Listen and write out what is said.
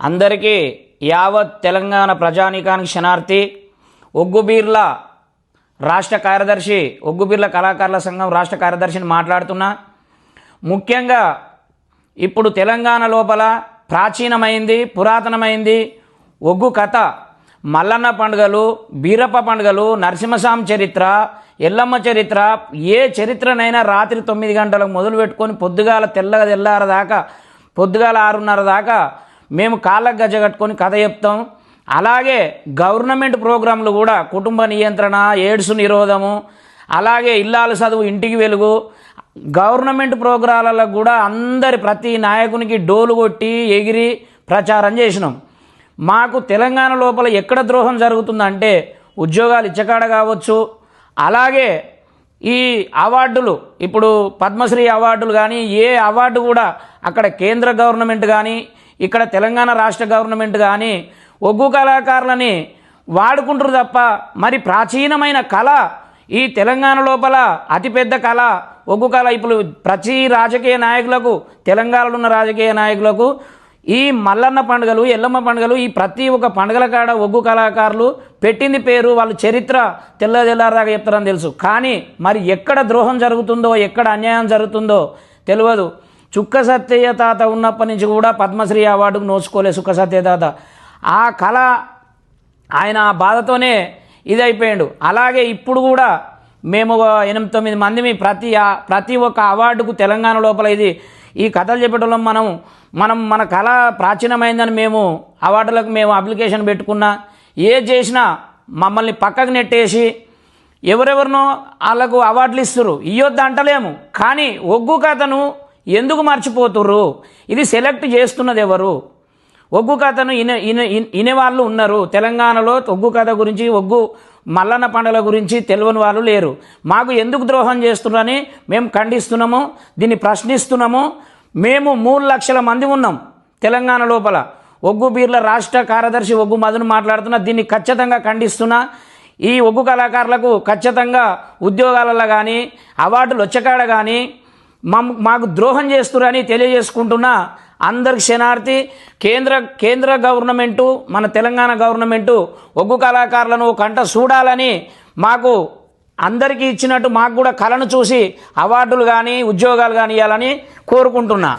అందరికీ యావత్ తెలంగాణ ప్రజానీకానికి క్షణార్థి ఒగ్గుబీర్ల రాష్ట్ర కార్యదర్శి ఒగ్గుబీర్ల కళాకారుల సంఘం రాష్ట్ర కార్యదర్శిని మాట్లాడుతున్నా. ముఖ్యంగా ఇప్పుడు తెలంగాణ లోపల ప్రాచీనమైంది పురాతనమైంది ఒగ్గు కథ. మల్లన్న పండుగలు బీరప్ప పండుగలు నరసింహస్వామి చరిత్ర ఎల్లమ్మ చరిత్ర ఏ చరిత్రనైనా రాత్రి తొమ్మిది గంటలకు మొదలు పెట్టుకొని పొద్దుగాల తెల్లగా తెల్లార దాకా పొద్దుగాల ఆరున్నర దాకా మేము కాళ్ళకు గజ కట్టుకొని కథ చెప్తాం. అలాగే గవర్నమెంట్ ప్రోగ్రాంలు కూడా కుటుంబ నియంత్రణ ఎయిడ్స్ నిరోధము అలాగే ఇల్లాలు చదువు ఇంటికి వెలుగు. గవర్నమెంట్ ప్రోగ్రాలలో కూడా అందరి ప్రతి నాయకునికి డోలు కొట్టి ఎగిరి ప్రచారం చేసినాం. మాకు తెలంగాణ లోపల ఎక్కడ ద్రోహం జరుగుతుందంటే ఉద్యోగాలు ఇచ్చకాడ కావచ్చు. అలాగే ఈ అవార్డులు ఇప్పుడు పద్మశ్రీ అవార్డులు కానీ ఏ అవార్డు కూడా అక్కడ కేంద్ర గవర్నమెంట్ కానీ ఇక్కడ తెలంగాణ రాష్ట్ర గవర్నమెంట్ కానీ ఒగ్గు కళాకారులని వాడుకుంటారు తప్ప మరి ప్రాచీనమైన కళ ఈ తెలంగాణ లోపల అతిపెద్ద కళ ఒగ్గు కళ. ఇప్పుడు ప్రతి రాజకీయ నాయకులకు తెలంగాణలో ఉన్న రాజకీయ నాయకులకు ఈ మల్లన్న పండుగలు ఎల్లమ్మ పండుగలు ఈ ప్రతి ఒక్క పండుగల కాడ ఒగ్గు కళాకారులు పెట్టింది పేరు వాళ్ళ చరిత్ర తెల్ల తెల్లారదాకా చెప్తారని తెలుసు. కానీ మరి ఎక్కడ ద్రోహం జరుగుతుందో ఎక్కడ అన్యాయం జరుగుతుందో తెలియదు. చుక్క సత్యయ్య తాత ఉన్నప్పటి నుంచి కూడా పద్మశ్రీ అవార్డుకు నోచుకోలే చుక్క సత్య తాత. ఆ కళ ఆయన ఆ బాధతోనే ఇదైపోయాడు. అలాగే ఇప్పుడు కూడా మేము ఎనిమిది తొమ్మిది మందిమి ప్రతి ఆ- ప్రతి ఒక్క అవార్డుకు తెలంగాణ లోపల ఇది ఈ కథలు చెప్పడంలో మనం మనం మన కళ ప్రాచీనమైందని మేము అవార్డులకు మేము అప్లికేషన్ పెట్టుకున్నా ఏ చేసినా మమ్మల్ని పక్కకు నెట్టేసి ఎవరెవరినో వాళ్ళకు అవార్డులు ఇస్తారు ఇయ్యొద్దు అంటలేము కానీ ఒగ్గు కథను ఎందుకు మర్చిపోతుర్రు? ఇది సెలెక్ట్ చేస్తున్నది ఎవరు ఒగ్గు కథను ఇన ఇన ఇనేవాళ్ళు ఉన్నారు. తెలంగాణలో ఒగ్గు కథ గురించి ఒగ్గు మల్లన్న పండుగల గురించి తెలియని వాళ్ళు లేరు. మాకు ఎందుకు ద్రోహం చేస్తున్నారని మేము ఖండిస్తున్నాము దీన్ని ప్రశ్నిస్తున్నాము. మేము మూడు లక్షల మంది ఉన్నాం తెలంగాణ లోపల. ఒగ్గు బీర్ల రాష్ట్ర కార్యదర్శి ఒగ్గు మధును మాట్లాడుతున్నా దీన్ని ఖచ్చితంగా ఖండిస్తున్నా. ఈ ఒగ్గు కళాకారులకు ఖచ్చితంగా ఉద్యోగాలలో కానీ అవార్డులు వచ్చకాడ కానీ మాకు ద్రోహం చేస్తురని తెలియజేసుకుంటున్నా అందరికి క్షణార్థి కేంద్ర కేంద్ర గవర్నమెంటు మన తెలంగాణ గవర్నమెంటు ఒగ్గు కళాకారులను కంట చూడాలని మాకు అందరికీ ఇచ్చినట్టు మాకు కూడా కళను చూసి అవార్డులు కానీ ఉద్యోగాలు కానీ ఇవ్వాలని కోరుకుంటున్నా.